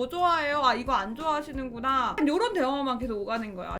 뭐 좋아해요? 아 이거 안 좋아하시는구나. 이런 대화만 계속 오가는 거야.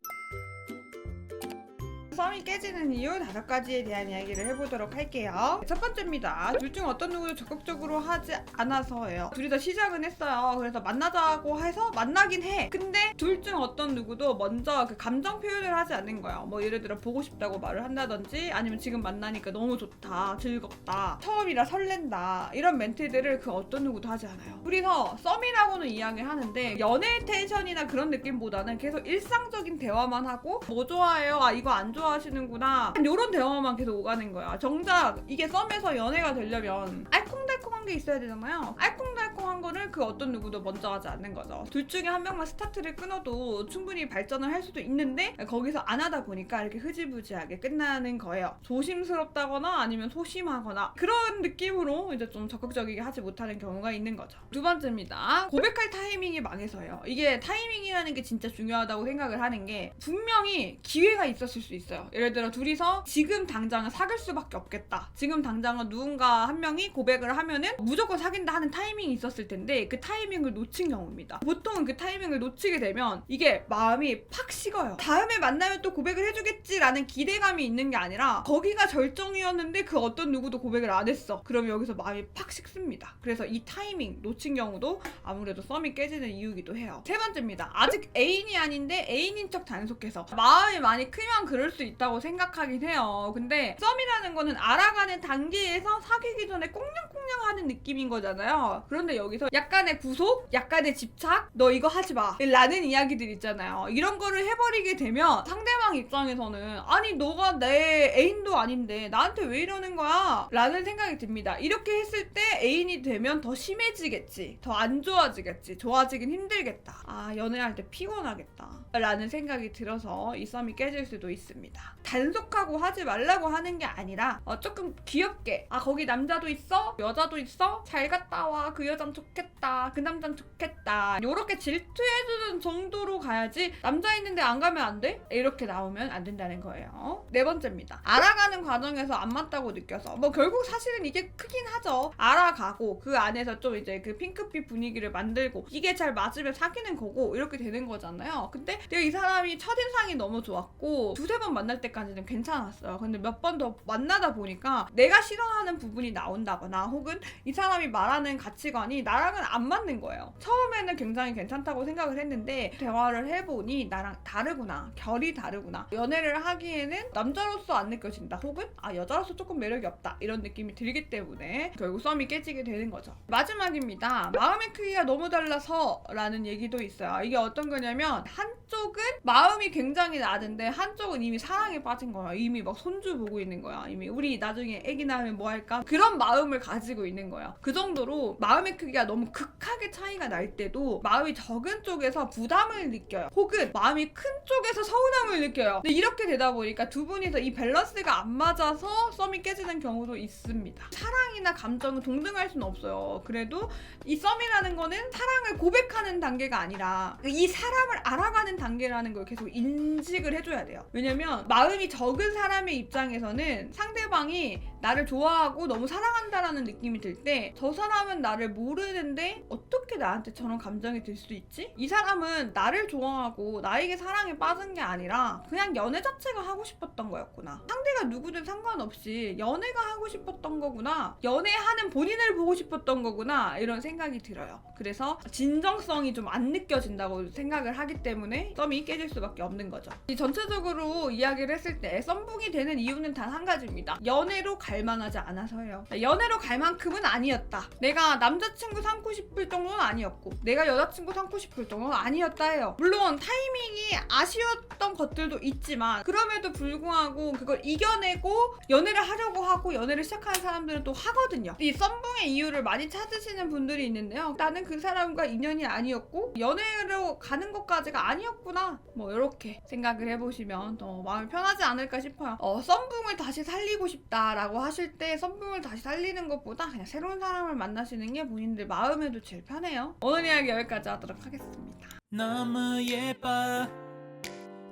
썸이 깨지는 이유 다섯 가지에 대한 이야기를 해보도록 할게요. 첫 번째입니다. 둘 중 어떤 누구도 적극적으로 하지 않아서예요. 둘이 다 시작은 했어요. 그래서 만나자고 해서 만나긴 해. 근데 둘 중 어떤 누구도 먼저 그 감정 표현을 하지 않는 거야. 뭐 예를 들어 보고 싶다고 말을 한다든지 아니면 지금 만나니까 너무 좋다, 즐겁다, 처음이라 설렌다 이런 멘트들을 그 어떤 누구도 하지 않아요. 둘이서 썸이라고는 이야기를 하는데 연애 텐션이나 그런 느낌보다는 계속 일상적인 대화만 하고 뭐 좋아해요? 아 이거 안 좋아 하시는구나 이런 대화만 계속 오가는 거야. 정작 이게 썸에서 연애가 되려면 알콩달콩한 게 있어야 되잖아요. 알콩달콩 한 거를 그 어떤 누구도 먼저 하지 않는 거죠. 둘 중에 한 명만 스타트를 끊어도 충분히 발전을 할 수도 있는데 거기서 안 하다 보니까 이렇게 흐지부지하게 끝나는 거예요. 조심스럽다거나 아니면 소심하거나 그런 느낌으로 이제 좀 적극적이게 하지 못하는 경우가 있는 거죠. 두 번째입니다. 고백할 타이밍이 망해서요. 이게 타이밍이라는 게 진짜 중요하다고 생각을 하는 게 분명히 기회가 있었을 수 있어요. 예를 들어 둘이서 지금 당장은 사귈 수밖에 없겠다. 지금 당장은 누군가 한 명이 고백을 하면은 무조건 사귄다 하는 타이밍이 있었을 텐데 그 타이밍을 놓친 경우입니다. 보통은 그 타이밍을 놓치게 되면 이게 마음이 팍 식어요. 다음에 만나면 또 고백을 해주겠지라는 기대감이 있는 게 아니라 거기가 절정이었는데 그 어떤 누구도 고백을 안 했어. 그럼 여기서 마음이 팍 식습니다. 그래서 이 타이밍 놓친 경우도 아무래도 썸이 깨지는 이유기도 해요. 세 번째입니다. 아직 애인이 아닌데 애인인 척 단속해서 마음이 많이 크면 그럴 수 있다고 생각하긴 해요. 근데 썸이라는 거는 알아가는 단계에서 사귀기 전에 꽁냥꽁냥 하는 느낌인 거잖아요. 그런데 여기서 약간의 구속, 약간의 집착, 너 이거 하지 마. 라는 이야기들 있잖아요. 이런 거를 해버리게 되면 상대방 입장에서는 아니 너가 내 애인도 아닌데 나한테 왜 이러는 거야? 라는 생각이 듭니다. 이렇게 했을 때 애인이 되면 더 심해지겠지. 더 안 좋아지겠지. 좋아지긴 힘들겠다. 아 연애할 때 피곤하겠다. 라는 생각이 들어서 이 썸이 깨질 수도 있습니다. 단속하고 하지 말라고 하는 게 아니라 어, 조금 귀엽게 아 거기 남자도 있어? 여자도 있어? 잘 갔다 와. 그 여잔 좋겠다. 그 남잔 좋겠다. 요렇게 질투해주는 정도로 가야지 남자 있는데 안 가면 안 돼? 이렇게 나오면 안 된다는 거예요. 네 번째입니다. 알아가는 과정에서 안 맞다고 느껴서 뭐 결국 사실은 이게 크긴 하죠. 알아가고 그 안에서 좀 이제 그 핑크빛 분위기를 만들고 이게 잘 맞으면 사귀는 거고 이렇게 되는 거잖아요. 근데 내가 이 사람이 첫인상이 너무 좋았고 두세 번 만날 때까지는 괜찮았어요. 근데 몇 번 더 만나다 보니까 내가 싫어하는 부분이 나온다거나 혹은 이 사람이 말하는 가치관이 나랑은 안 맞는 거예요. 처음에는 굉장히 괜찮다고 생각을 했는데 대화를 해보니 나랑 다르구나. 결이 다르구나. 연애를 하기에는 남자로서 안 느껴진다. 혹은 아 여자로서 조금 매력이 없다. 이런 느낌이 들기 때문에 결국 썸이 깨지게 되는 거죠. 마지막입니다. 마음의 크기가 너무 달라서 라는 얘기도 있어요. 이게 어떤 거냐면 한쪽은 마음이 굉장히 낮은데 한쪽은 이미 사랑에 빠진 거야. 이미 막 손주 보고 있는 거야. 이미 우리 나중에 애기 낳으면 뭐 할까? 그런 마음을 가지고 있는 거야. 그 정도로 마음의 크기가 너무 극하게 차이가 날 때도 마음이 적은 쪽에서 부담을 느껴요. 혹은 마음이 큰 쪽에서 서운함을 느껴요. 근데 이렇게 되다 보니까 두 분이서 이 밸런스가 안 맞아서 썸이 깨지는 경우도 있습니다. 사랑이나 감정은 동등할 수는 없어요. 그래도 이 썸이라는 거는 사랑을 고백하는 단계가 아니라 이 사람을 알아가는 단계라는 걸 계속 인식을 해줘야 돼요. 왜냐면 마음이 적은 사람의 입장에서는 상대방이 나를 좋아하고 너무 사랑한다라는 느낌이 들 때 저 사람은 나를 모르 는데 어떻게 나한테 저런 감정이 들 수 있지? 이 사람은 나를 좋아하고 나에게 사랑에 빠진 게 아니라 그냥 연애 자체가 하고 싶었던 거였구나. 상대가 누구든 상관없이 연애가 하고 싶었던 거구나. 연애하는 본인을 보고 싶었던 거구나. 이런 생각이 들어요. 그래서 진정성이 좀 안 느껴진다고 생각을 하기 때문에 썸이 깨질 수밖에 없는 거죠. 이 전체적으로 이야기를 했을 때 썸붕이 되는 이유는 단 한 가지입니다. 연애로 갈만하지 않아서예요. 연애로 갈 만큼은 아니었다. 내가 남자친구 삼고 싶을 정도는 아니었고 내가 여자친구 삼고 싶을 정도는 아니었다 해요. 물론 타이밍이 아쉬웠던 것들도 있지만 그럼에도 불구하고 그걸 이겨내고 연애를 하려고 하고 연애를 시작하는 사람들은 또 하거든요. 이 썸붕의 이유를 많이 찾으시는 분들이 있는데요. 나는 그 사람과 인연이 아니었고 연애로 가는 것까지가 아니었구나. 뭐 이렇게 생각을 해보시면 더 마음이 편하지 않을까 싶어요. 어, 썸붕을 다시 살리고 싶다라고 하실 때 썸붕을 다시 살리는 것보다 그냥 새로운 사람을 만나시는 게 본인들 마음에도 제일 편해 요. 오늘 이야기 여기까지 하도록 하겠습니다. 너무 예뻐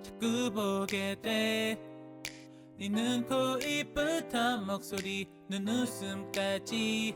자꾸 보게 돼 네 눈, 코, 입부터 목소리, 눈웃음까지